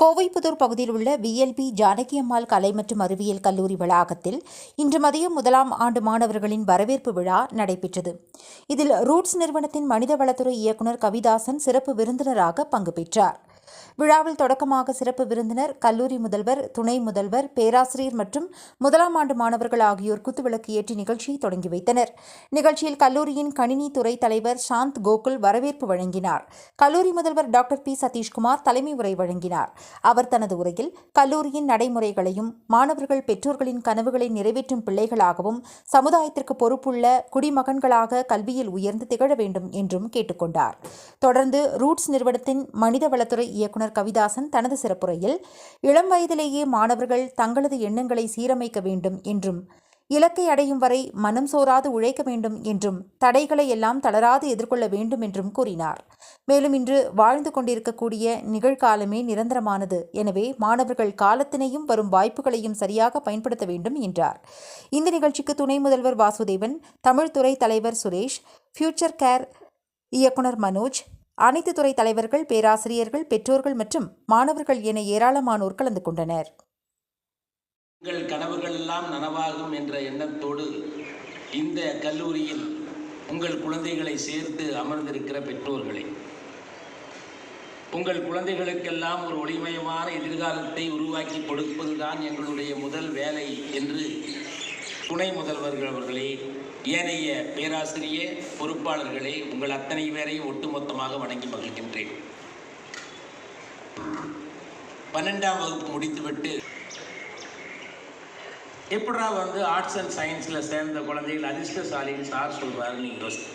கோவைப்புதூர் பகுதியில் உள்ள பிஎல்பி ஜானகி அம்மாள் கலை மற்றும் அறிவியல் கல்லூரி வளாகத்தில் இன்று மதியம் முதலாம் ஆண்டு மாணவர்களின் வரவேற்பு விழா நடைபெற்றது. இதில் ரூட்ஸ் நிறுவனத்தின் மனிதவளத்துறை இயக்குநர் கவிதாசன் சிறப்பு விருந்தினராக பங்கு பெற்றார். விழாவில் தொடக்கமாக சிறப்பு விருந்தினர் கல்லூரி முதல்வர் துணை முதல்வர் பேராசிரியர் மற்றும் முதலாம் ஆண்டு மாணவர்கள் ஆகியோர் குத்துவிளக்கு ஏற்றி நிகழ்ச்சியை தொடங்கி வைத்தனர். நிகழ்ச்சியில் கல்லூரியின் கணினி துறை தலைவர் சாந்த் கோகுல் வரவேற்பு வழங்கினார். கல்லூரி முதல்வர் டாக்டர் பி. சதீஷ்குமார் தலைமை உரை வழங்கினார். அவர் தனது உரையில் கல்லூரியின் நடைமுறைகளையும் மாணவர்கள் பெற்றோர்களின் கனவுகளை நிறைவேற்றும் பிள்ளைகளாகவும் சமுதாயத்திற்கு பொறுப்புள்ள குடிமகன்களாக கல்வியில் உயர்ந்து திகழ வேண்டும் என்றும் கேட்டுக்கொண்டார். தொடர்ந்து ரூட்ஸ் நிறுவனத்தின் மனிதவளத்துறை இயக்குநர் இயக்குனர் கவிதாசன் தனது சிறப்புரையில் இளம் வயதிலேயே மாணவர்கள் தங்களது எண்ணங்களை சீரமைக்க வேண்டும் என்றும் இலக்கை அடையும் வரை மனம் சோராது உழைக்க வேண்டும் என்றும் தடைகளை எல்லாம் தளராது எதிர்கொள்ள வேண்டும் என்றும் கூறினார். மேலும் இன்று வாழ்ந்து கொண்டிருக்கக்கூடிய நிகழ்காலமே நிரந்தரமானது. எனவே மாணவர்கள் காலத்தினையும் வரும் வாய்ப்புகளையும் சரியாக பயன்படுத்த வேண்டும் என்றார். இந்த நிகழ்ச்சிக்கு துணை முதல்வர் வாசுதேவன் தமிழ்துறை தலைவர் சுரேஷ் ஃபியூச்சர் கேர் இயக்குனர் மனோஜ் அனைத்து துறை தலைவர்கள் பேராசிரியர்கள் பெற்றோர்கள் மற்றும் மாணவர்கள் என ஏராளமானோர் கலந்து கொண்டனர். உங்கள் கனவுகள் எல்லாம் நனவாகும் என்ற எண்ணத்தோடு இந்த கல்லூரியில் உங்கள் குழந்தைகளை சேர்த்து அமர்ந்திருக்கிற பெற்றோர்களே உங்கள் குழந்தைகளுக்கெல்லாம் ஒரு ஒளிமயமான எதிர்காலத்தை உருவாக்கி கொடுப்பதுதான் எங்களுடைய முதல் வேலை என்று துணை முதல்வர்கள் அவர்களே ஏனைய பேராசிரியர் பொறுப்பாளர்களே உங்கள் அத்தனை பேரையும் ஒட்டுமொத்தமாக வணங்கி மகிழ்கின்றேன். பன்னெண்டாம் வகுப்பு முடித்துவிட்டு எப்படா வந்து ஆர்ட்ஸ் அண்ட் சயின்ஸில் சேர்ந்த குழந்தைகள் அதிர்ஷ்டசாலின்னு சார் சொல்வார் நீங்கள் யோசிச்சு